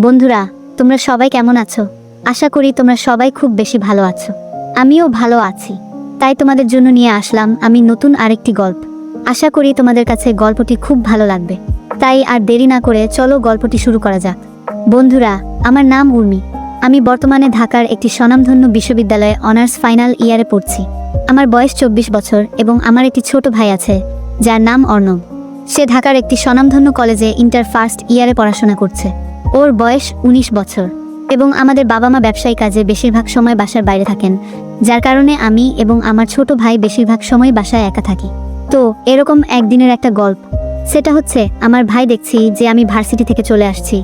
বন্ধুরা, তোমরা সবাই কেমন আছো? আশা করি তোমরা সবাই খুব বেশি ভালো আছো। আমিও ভালো আছি। তাই তোমাদের জন্য নিয়ে আসলাম আমি নতুন আরেকটি গল্প। আশা করি তোমাদের কাছে গল্পটি খুব ভালো লাগবে। তাই আর দেরি না করে চলো গল্পটি শুরু করা যাক। বন্ধুরা, আমার নাম উর্মি। আমি বর্তমানে ঢাকার একটি স্বনামধন্য বিশ্ববিদ্যালয়ে অনার্স ফাইনাল ইয়ারে পড়ছি। আমার বয়স চব্বিশ বছর এবং আমার একটি ছোট ভাই আছে, যার নাম অর্ণব। সে ঢাকার একটি স্বনামধন্য কলেজে ইন্টার ফার্স্ট ইয়ারে পড়াশোনা করছে। ওর বয়স ১৯ বছর এবং আমাদের বাবা মা ব্যবসায়ী কাজে বেশিরভাগ সময় বাসার বাইরে থাকেন, যার কারণে আমি এবং আমার ছোট ভাই বেশিরভাগ সময় বাসায় একা থাকি। তো, এরকম একদিনের একটা গল্প। সেটা হচ্ছে, আমার ভাই দেখছি যে আমি ভার্সিটি থেকে চলে আসছি।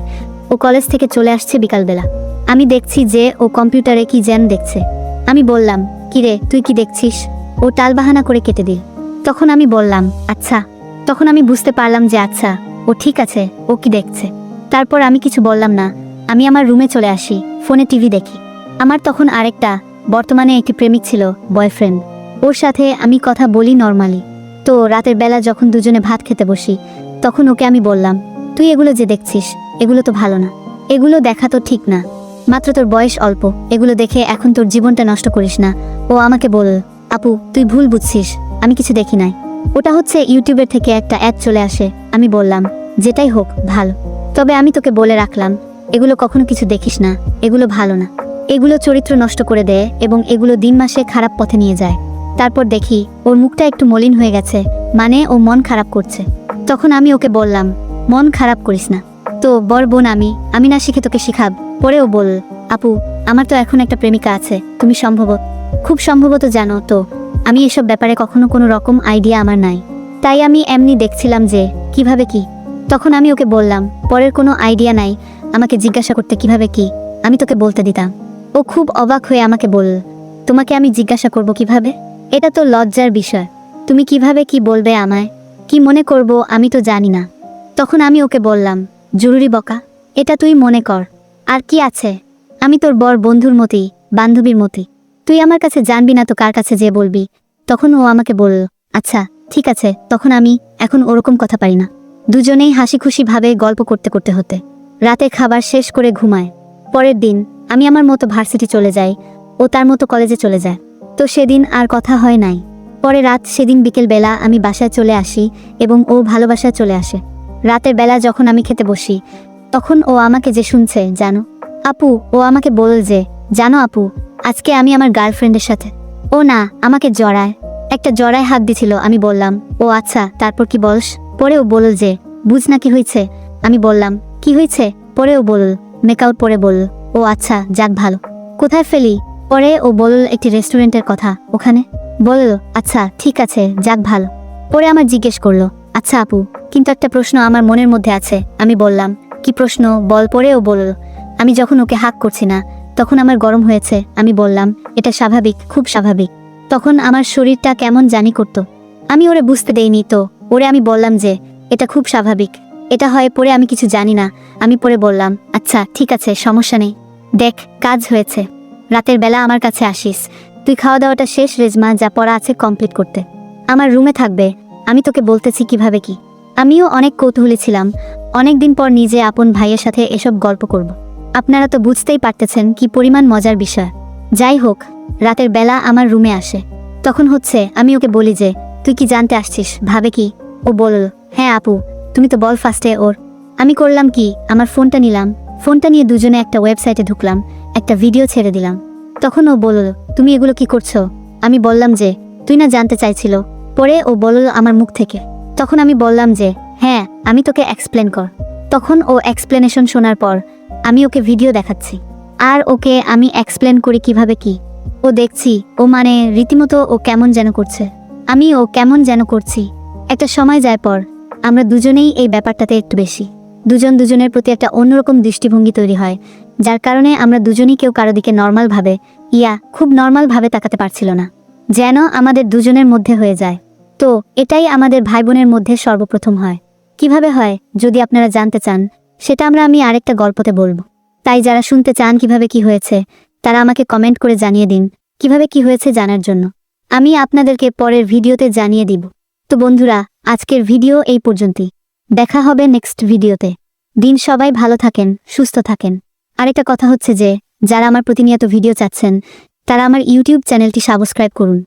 ও কলেজ থেকে চলে আসছে বিকালবেলা। আমি দেখছি যে ও কম্পিউটারে কি যেন দেখছে। আমি বললাম কিরে তুই কি দেখছিস? ও টালবাহানা করে কেটে দিল। তখন আমি বললাম আচ্ছা। তখন আমি বুঝতে পারলাম যে আচ্ছা ও ঠিক আছে, ও কি দেখছে? তারপর আমি কিছু বললাম না। আমি আমার রুমে চলে আসি, ফোনে টিভি দেখি। আমার তখন আরেকটা, বর্তমানে একটি প্রেমিক ছিল, বয়ফ্রেন্ড। ওর সাথে আমি কথা বলি নর্মালি। তো রাতের বেলা যখন দুজনে ভাত খেতে বসি, তখন ওকে আমি বললাম, তুই এগুলো যে দেখছিস, এগুলো তো ভালো না। এগুলো দেখা তো ঠিক না। মাত্র তোর বয়স অল্প, এগুলো দেখে এখন তোর জীবনটা নষ্ট করিস না। ও আমাকে বল আপু, তুই ভুল বুঝছিস, আমি কিছু দেখি নাই। ওটা হচ্ছে ইউটিউবের থেকে একটা অ্যাড চলে আসে, আমি বললাম, যেটাই হোক, ভালো। তবে আমি তোকে বলে রাখলাম, এগুলো কখনো কিছু দেখিস না, এগুলো ভালো না। এগুলো চরিত্র নষ্ট করে দেয় এবং এগুলো দিন মাসে খারাপ পথে নিয়ে যায়। তারপর দেখি, ওর মুখটা একটু মলিন হয়ে গেছে মানে ও মন খারাপ করছে। তখন আমি ওকে বললাম, মন খারাপ করিস না। তো, বর বোন আমি আমি না শিখে তোকে শিখাব। পরেও বল আপু, আমার তো এখন একটা প্রেমিকা আছে, তুমি সম্ভবত খুব সম্ভবত জানো তো, আমি এসব ব্যাপারে কখনো কোনো রকম আইডিয়া আমার নাই। তাই আমি এমনি দেখছিলাম যে, কীভাবে কি তখন আমি ওকে বললাম, পরের কোনো আইডিয়া নাই, আমাকে জিজ্ঞাসা করতে কীভাবে কি? আমি তোকে বলতে দিতাম। ও খুব অবাক হয়ে আমাকে বলল, তোমাকে আমি জিজ্ঞাসা করব কীভাবে? এটা তো লজ্জার বিষয়। তুমি কীভাবে কি বলবে আমায়? কি মনে করব আমি তো জানি না। তখন আমি ওকে বললাম, জরুরি বকা, এটা তুই মনে কর। আর কি আছে? আমি তোর বর বন্ধুর মতোই, বান্ধবীর মতোই। তুই আমার কাছে জানবি না তো কার কাছে যে বলবি? তখন ও আমাকে বলল আচ্ছা ঠিক আছে। তখন আমি এখন ওরকম কথা পারি না। দুজনেই হাসি খুশি ভাবে গল্প করতে করতে হতে। রাতে খাবার শেষ করে ঘুমায়। পরের দিন আমি আমার মতো ভার্সিটি চলে যাই ও তার মতো কলেজে চলে যায়। তো সেদিন আর কথা হয় নাই। পরে রাত সেদিন বিকেল বেলা আমি বাসায় চলে আসি এবং ও ভালোবাসায় চলে আসে। রাতের বেলা যখন আমি খেতে বসি, তখন ও আমাকে যে শুনছে, জানো? আপু, ও আমাকে বলল যে, জানো আপু, আজকে আমি আমার গার্লফ্রেন্ডের সাথে। ও না, আমাকে জড়ায়। একটা জড়ায় হাত দিছিল, আমি বললাম, ও আচ্ছা তারপর কি বলস? পরে ও বলল যে, বুঝ না কি হয়েছে? আমি বললাম, কি হয়েছে? পরে ও বলল মেকআউট পরে বলল, ও আচ্ছা যাক ভালো। কোথায় ফেলি? পরে ও বলল, একটি রেস্টুরেন্টের কথা। ওখানে? বলল আচ্ছা ঠিক আছে, যাক ভালো। পরে আমার জিজ্ঞেস করল আচ্ছা আপু, কিন্তু একটা প্রশ্ন আমার মনের মধ্যে আছে। আমি বললাম, কি প্রশ্ন? বল, পরে ও বলল, আমি যখন ওকে হাক করছি না, তখন আমার গরম হয়েছে। আমি বললাম, এটা স্বাভাবিক, খুব স্বাভাবিক। তখন আমার শরীরটা কেমন জানি করতো। আমি ওরে বুঝতে দেইনি তো, ওরে আমি বললাম যে, এটা খুব স্বাভাবিক। এটা হয় পরে আমি কিছু জানি না, আমি পরে বললাম আচ্ছা ঠিক আছে, সমস্যা নেই। দেখ, কাজ হয়েছে। রাতের বেলা আমার কাছে আসিস। তুই খাওয়া দাওয়াটা শেষ, রেজমা, যা পড়া আছে কমপ্লিট করতে। আমার রুমে থাকবে। আমি তোকে বলতেছি কীভাবে কি। আমিও অনেক কৌতূহলী ছিলাম। অনেক দিন পর নিজে আপন ভাইয়ের সাথে এসব গল্প করব। আপনারা তো বুঝতেই পারতেছেন কি পরিমাণ মজার বিষয়। যাই হোক, রাতের বেলা আমার রুমে আসে। তখন হচ্ছে, আমি ওকে বলি যে, তুই কি জানতে আসছিস? ভাবে কি? ও বলল হ্যাঁ আপু, তুমি তো বল ফার্স্টে ওর। আমি করলাম কি, আমার ফোনটা নিলাম। ফোনটা নিয়ে দুজনে একটা ওয়েবসাইটে ঢুকলাম, একটা ভিডিও ছেড়ে দিলাম। তখন ও বলল, তুমি এগুলো কি করছ? আমি বললাম যে, তুই না জানতে চাইছিল। পরে ও বলল আমার মুখ থেকে। তখন আমি বললাম যে হ্যাঁ আমি তোকে এক্সপ্লেন কর। তখন ও এক্সপ্লেনেশন শোনার পর, আমি ওকে ভিডিও দেখাচ্ছি। আর ওকে আমি এক্সপ্লেন করি কীভাবে কি। ও দেখছি, ও মানে রীতিমতো ও কেমন যেন করছে। আমি ও কেমন যেন করছি। একটা সময় যায় পর, আমরা দুজনেই এই ব্যাপারটাতে একটু বেশি। দুজন দুজনের প্রতি একটা অন্যরকম দৃষ্টিভঙ্গি তৈরি হয়, যার কারণে আমরা দুজনেই কেউ কারও দিকে নর্মালভাবে ইয়া, খুব নর্মালভাবে তাকাতে পারছিল না। যেন আমাদের দুজনের মধ্যে হয়ে যায়। তো, এটাই আমাদের ভাই বোনের মধ্যে সর্বপ্রথম হয়। কীভাবে হয়, যদি আপনারা জানতে চান, সেটা আমরা আমি আরেকটা গল্পতে বলব। তাই যারা শুনতে চান কীভাবে কি হয়েছে, তারা আমাকে কমেন্ট করে জানিয়ে দিন, কীভাবে কি হয়েছে জানার জন্য। আমি আপনাদেরকে পরের ভিডিওতে জানিয়ে দিব। তো বন্ধুরা, আজকের ভিডিও এই পর্যন্তই। দেখা হবে নেক্সট ভিডিওতে। দিন সবাই ভালো থাকেন, সুস্থ থাকেন। আরেকটা কথা হচ্ছে যে, যারা আমার প্রতিনিয়ত ভিডিও চাচ্ছেন, তারা আমার ইউটিউব চ্যানেলটি সাবস্ক্রাইব করুন।